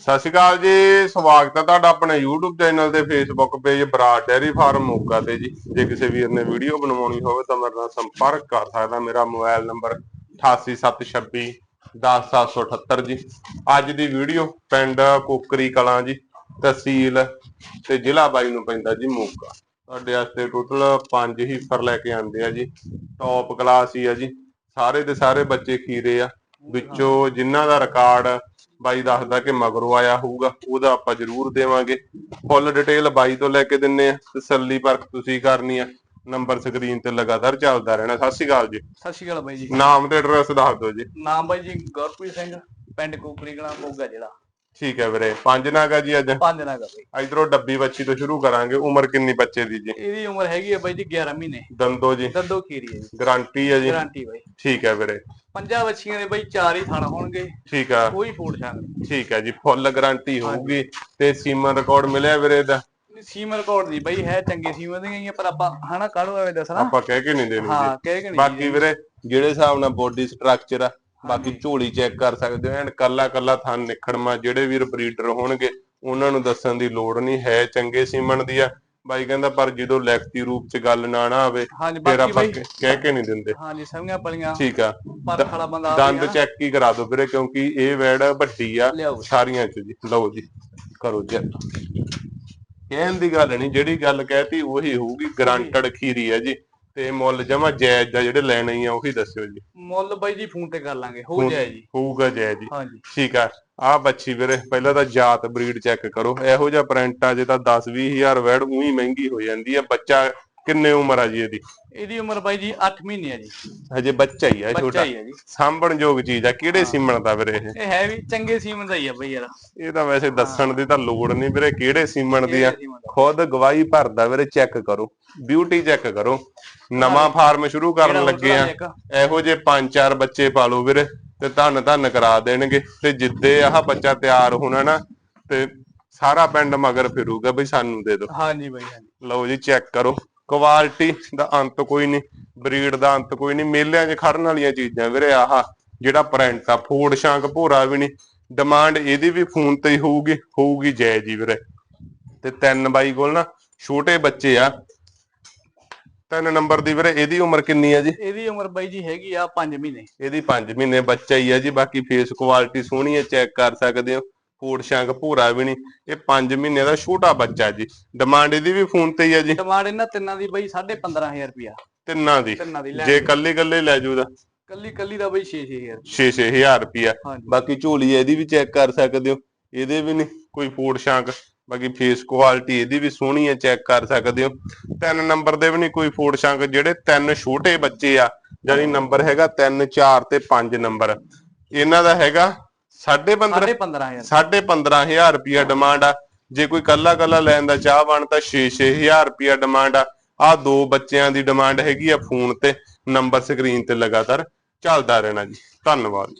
ਸਤਿ ਸ਼੍ਰੀ ਅਕਾਲ ਜੀ, ਸਵਾਗਤ ਹੈ ਤੁਹਾਡਾ ਆਪਣੇ YouTube ਚੈਨਲ ਤੇ, Facebook page Brar dairy farm Moga ਤੇ ਜੀ। ਜੇ ਕਿਸੇ ਵੀਰ ਨੇ ਵੀਡੀਓ ਬਣਵਾਉਣੀ ਹੋਵੇ ਤਾਂ ਮੇਰੇ ਨਾਲ ਸੰਪਰਕ ਕਰ ਸਕਦਾ, ਮੇਰਾ ਮੋਬਾਈਲ ਨੰਬਰ 88726 10778 ਜੀ। ਅੱਜ ਦੀ ਵੀਡੀਓ ਪਿੰਡ ਕੋਕਰੀ ਕਲਾਂ ਜੀ, ਤਹਿਸੀਲ ਤੇ ਜ਼ਿਲ੍ਹਾ ਬਾਈ ਨੂੰ ਪੈਂਦਾ ਜੀ ਮੋਗਾ। ਤੁਹਾਡੇ ਵਾਸਤੇ ਟੋਟਲ 5 ਹੀਫਰ ਲੈ ਕੇ ਆਂਦੇ ਆ ਜੀ। ਟੌਪ ਕਲਾਸ ਹੀ ਆ ਜੀ। ਸਾਰੇ ਦੇ ਸਾਰੇ ਬੱਚੇ ਖੀਰੇ ਆ। ਵਿੱਚੋਂ ਜਿਨ੍ਹਾਂ ਦਾ ਰਿਕਾਰਡ ਬਾਈ ਦੱਸਦਾ ਕਿ ਮਗਰੋਂ ਆਇਆ ਹੋਊਗਾ ਉਹਦਾ ਆਪਾਂ ਜ਼ਰੂਰ ਦੇਵਾਂਗੇ। ਫੁੱਲ ਡਿਟੇਲ ਬਾਈ ਤੋਂ ਲੈ ਕੇ ਦਿੰਨੇ ਆ ਤਸੱਲੀ ਪਰਖ ਤੁਸੀਂ ਕਰਨੀ ਆ। ਨੰਬਰ ਸਕਰੀਨ ਤੇ ਲਗਾਤਾਰ ਚੱਲਦਾ ਰਹਿਣਾ। ਸਤਿ ਸ਼੍ਰੀ ਅਕਾਲ ਜੀ। ਸਤਿ ਸ਼੍ਰੀ ਅਕਾਲ ਬਾਈ ਜੀ। ਨਾਮ ਤੇ ਐਡਰੈਸ ਦੱਸ ਦਿਓ ਜੀ। ਨਾਮ ਬਾਈ ਜੀ ਗੁਰਪ੍ਰੀਤ ਸਿੰਘ ਪਿੰਡ ਕੋਕਰੀ ਕਲਾਂ ਮੋਗਾ ਜਿਹੜਾ ਠੀਕ ਹੈ ਵੀਰੇ। ਪੰਜ ਨਾਗਾ ਜੀ ਅੱਜ। ਪੰਜ ਨਾ ਬਾਈ। ਇਧਰੋਂ ਡੱਬੀ ਬੱਚੀ ਤੋਂ ਸ਼ੁਰੂ ਕਰਾਂਗੇ। ਉਮਰ ਕਿੰਨੀ ਬੱਚੇ ਦੀ ਜੀ? ਇਹਦੀ ਉਮਰ ਹੈਗੀ ਹੈ ਬਾਈ ਜੀ 11 ਮਹੀਨੇ। ਦੰਦੋ ਜੀ। ਦੰਦੋ ਖੀਰੀ ਹੈ ਜੀ। ਗਾਰੰਟੀ ਹੈ ਜੀ। ਗਾਰੰਟੀ ਬਾਈ। ਠੀਕ ਹੈ ਵੀਰੇ। ਪੰਜਾਂ ਬੱਚੀਆਂ ਦੇ ਬਾਈ ਚਾਰ ਹੀ ਥਣ ਹੋਣਗੇ। ਠੀਕ ਆ। ਕੋਈ ਫੂਡ ਛਾਂਗ ਨਹੀਂ। ਠੀਕ ਹੈ ਜੀ। ਫੁੱਲ ਗਾਰੰਟੀ ਹੋਊਗੀ ਤੇ ਸੀਮਨ ਰਿਕਾਰਡ ਮਿਲਿਆ ਵੀਰੇ ਦਾ ਸੀਮਨ ਰਿਕਾਰਡ ਦੀ ਬਾਈ ਹੈ ਚੰਗੇ ਸੀਮਨ ਦੀਆਂ ਹੀ ਆ, ਪਰ ਆਪਾਂ ਹਨਾ ਕਾੜੂ ਐਵੇਂ ਦੱਸਣਾ? ਆਪਾਂ ਕਹਿ ਕੇ ਨਹੀਂ ਦੇਣੀ ਹਾਂ ਕਹਿ ਕੇ ਨਹੀਂ ਬਾਕੀ ਵੀਰੇ ਜਿਹੜੇ ਹਿਸਾਬ ਨਾਲ ਬੋਡੀ ਸਟਰਕਚਰ ਆ ਬਾਕੀ ਝੋਲੀ ਚੈੱਕ ਕਰ ਸਕਦੇ ਹੋ ਐਨ ਕੱਲਾ ਕੱਲਾ ਥਣ ਨਿਖੜਮਾ ਜਿਹੜੇ ਵੀਰ ਬਰੀਡਰ ਹੋਣਗੇ ਉਹਨਾਂ ਨੂੰ ਦੱਸਣ ਦੀ ਲੋੜ ਨਹੀਂ ਹੈ ਚੰਗੇ ਸੀਮਨ ਦੀ ਆ। ਬਾਈ ਕਹਿੰਦਾ ਪਰ ਜਦੋਂ ਲਿਖਤੀ ਰੂਪ ਚ ਗੱਲ ਨਾ ਨਾ ਆਵੇ ਫਿਰ ਆਪਾਂ ਕਹਿ ਕੇ ਨਹੀਂ ਦਿੰਦੇ। ਹਾਂਜੀ ਸਮੀਆਂ ਪਲੀਆਂ। ਠੀਕ ਆ। ਪਰ ਖੜਾ ਬੰਦਾ ਦੰਦ ਚੈੱਕ ਹੀ ਕਰਾ ਦਿਓ ਵੀਰੇ ਕਿਉਂਕਿ ਇਹ ਵੈੜ ਵੱਡੀ ਆ ਸਾਰੀਆਂ ਚ ਜੀ। ਲਓ ਜੀ ਕਰੋ ਜੀ। ਕਹਿਣ ਦੀ ਗੱਲ ਨਹੀਂ ਜਿਹੜੀ ਗੱਲ ਕਹਿਤੀ ਉਹੀ ਹੋਊਗੀ ਗਰੰਟਡ ਖੀਰੀ ਹੈ ਜੀ। ਤੇ ਮੁੱਲ ਜਮਾ ਜਾਇਜ਼ ਦਾ ਜਿਹੜੇ ਲੈਣੇ ਹੀ ਆ ਉਹੀ ਦੱਸਿਓ ਜੀ। ਮੁੱਲ ਬਾਈ ਜੀ ਫੋਨ ਤੇ ਕਰ ਲਾਂਗੇ ਹੋ ਜਾਏ ਜੀ। ਹੋਊਗਾ ਜਾਇਜ਼ ਜੀ। ਹਾਂਜੀ। ਠੀਕ ਆ ਆ ਬੱਚੀ ਵੀਰੇ ਪਹਿਲਾਂ ਤਾਂ ਜਾਤ ਬਰੀਡ ਚੈੱਕ ਕਰੋ ਇਹੋ ਜਿਹਾ ਪ੍ਰਿੰਟ ਆ ਜੇ ਤਾਂ 10 20000 ਵੈੜ ਉਹੀ ਮਹਿੰਗੀ ਹੋ ਜਾਂਦੀ ਆ ਬੱਚਾ ਕਿੰਨੇ ਉਮਰ ਆ ਜੀ ਇਹਦੀ? ਇਹਦੀ ਉਮਰ ਬਾਈ ਜੀ 8 ਮਹੀਨੇ ਹੈ ਜੀ। ਹਜੇ ਬੱਚਾ ਹੀ ਆ ਬੱਚਾ ਛੋਟਾ। ਹੀ ਹੈ ਜੀ। ਸਾਂਭਣ ਯੋਗ ਚੀਜ਼ ਆ ਕਿਹੜੇ ਸੀਮਣ ਦਾ ਵੀਰੇ ਇਹ? ਇਹ ਹੈ ਵੀ ਚੰਗੇ ਸੀਮਨ ਦਾ ਹੀ ਆ ਬਾਈ ਯਾਰ। ਇਹ ਤਾਂ ਵੈਸੇ ਦੱਸਣ ਦੀ ਤਾਂ ਲੋੜ ਨਹੀਂ ਵੀਰੇ ਕਿਹੜੇ ਸੀਮਣ ਦੀ ਆ? ਕਿਹੜੇ ਸੀਮਨ ਦਾ? ਖੁਦ ਗਵਾਹੀ ਭਰਦਾ ਵੀਰੇ ਚੈੱਕ ਕਰੋ। ਬਿਊਟੀ ਚੈੱਕ ਕਰੋ। ਨਵਾਂ ਫਾਰਮ ਸ਼ੁਰੂ ਕਰਨ ਜਿਹੜਾ ਲੱਗੇ ਆ। ਉਸਦਾ ਇਹੋ ਜੇ ਪੰਜ ਚਾਰ ਬੱਚੇ ਪਾਲੋ ਵੀਰੇ ਤੇ ਧੰਨ ਧੰਨ ਕਰਾ ਦੇਣਗੇ। ਤੇ ਜਿੱਦੇ ਆਹ ਬੱਚਾ ਤਿਆਰ ਹੋਣਾ ਨਾ ਤੇ ਸਾਰਾ ਪਿੰਡ ਮਗਰ ਫਿਰੂਗਾ ਬਈ ਸਾਨੂੰ ਦੇ ਦਿਓ। ਹਾਂਜੀ ਬਾਈ ਹਾਂਜੀ। ਲਓ ਜੀ ਚੈੱਕ ਕਰੋ। ਕੁਆਲਿਟੀ ਦਾ ਅੰਤ ਕੋਈ ਨਹੀਂ ਬਰੀਡ ਦਾ ਅੰਤ ਕੋਈ ਨਹੀਂ ਮੇਲਿਆਂ 'ਚ ਖੜਨ ਵਾਲੀਆਂ ਚੀਜ਼ਾਂ ਵੀਰੇ ਆਹ ਜਿਹੜਾ ਪ੍ਰਿੰਟ ਆ ਫੋੜ ਸ਼ਾਂਕ ਭੋਰਾ ਵੀ ਨਹੀਂ ਡਿਮਾਂਡ ਇਹਦੀ ਵੀ ਫੋਨ ਤੇ ਹੀ ਹੋਊਗੀ ਹੋਊਗੀ ਜੈ ਜੀ ਵੀਰੇ। ਤੇ ਤਿੰਨ ਬਾਈ ਕੋਲ ਨਾ ਛੋਟੇ ਬੱਚੇ ਆ। ਤਿੰਨ ਨੰਬਰ ਦੀ ਵੀਰੇ ਇਹਦੀ ਉਮਰ ਕਿੰਨੀ ਆ ਜੀ? ਇਹਦੀ ਉਮਰ ਬਾਈ ਜੀ ਹੈਗੀ ਆ 5 ਮਹੀਨੇ। ਇਹਦੀ 5 ਮਹੀਨੇ ਬੱਚਾ ਹੀ ਆ ਜੀ ਬਾਕੀ ਫੇਸ ਕੁਆਲਿਟੀ ਸੋਹਣੀ ਹੈ ਚੈੱਕ ਕਰ ਸਕਦੇ ਹੋ। ਫੋੜ ਸ਼ਾਂਕ ਭੋਰਾ ਵੀ ਨਹੀਂ ਇਹ 5 ਮਹੀਨੇ ਦਾ ਛੋਟਾ ਬੱਚਾ ਜੀ। ਡਿਮਾਂਡ ਇਹਦੀ ਵੀ ਫੋਨ ਤੇ ਹੀ ਆ ਜੀ। ਡਿਮਾਂਡ ਇਹਨਾਂ ਤਿੰਨਾਂ ਦੀ ਬਾਈ 15500 ਰੁਪਿਆ ਤਿੰਨਾਂ ਦੀ। ਤਿੰਨਾਂ ਦੀ ਲੈ ਜੇ ਕੱਲੇ ਕੱਲੇ ਲੈ ਜੂ ਦਾ ਕੱਲੀ ਕੱਲੀ ਦਾ ਬਾਈ 6-6000 6-6000 ਰੁਪਿਆ ਬਾਕੀ ਝੋਲੀ ਇਹਦੀ ਵੀ ਚੈੱਕ ਕਰ ਸਕਦੇ ਹੋ। ਇਹਦੇ ਵੀ ਨਹੀਂ ਕੋਈ ਫੂਡ ਸ਼ਾਂਕ। ਬਾਕੀ ਫੇਸ ਕੁਆਲਿਟੀ ਇਹਦੀ ਵੀ ਸੋਹਣੀ ਹੈ ਚੈੱਕ ਕਰ ਸਕਦੇ ਹੋ। ਤਿੰਨ ਨੰਬਰ ਦੇ ਵੀ ਨਹੀਂ ਕੋਈ ਫੂਡ ਸ਼ਾਂਕ। ਜਿਹੜੇ ਤਿੰਨ ਛੋਟੇ ਬੱਚੇ ਆ ਜਾਨੀ ਨੰਬਰ ਹੈਗਾ 3 4 ਤੇ 5 ਨੰਬਰ। ਇਹਨਾਂ ਦਾ ਹੈਗਾ 15.5 15500 ਸਾਢੇ 15000 ਰੁਪਿਆ ਡਿਮਾਂਡ ਆ। ਜੇ ਕੋਈ ਕੱਲਾ ਕੱਲਾ ਲੈਣ ਦਾ ਚਾਹ ਬਣ ਤਾਂ 6-6000 ਰੁਪਿਆ ਡਿਮਾਂਡ ਆ। ਆ ਦੋ ਬੱਚਿਆਂ ਦੀ ਡਿਮਾਂਡ ਹੈਗੀ ਆ ਫੋਨ ਤੇ ਨੰਬਰ ਸਕਰੀਨ ਤੇ ਲਗਾਤਾਰ ਚੱਲਦਾ ਰਹਿਣਾ ਜੀ। ਧੰਨਵਾਦ।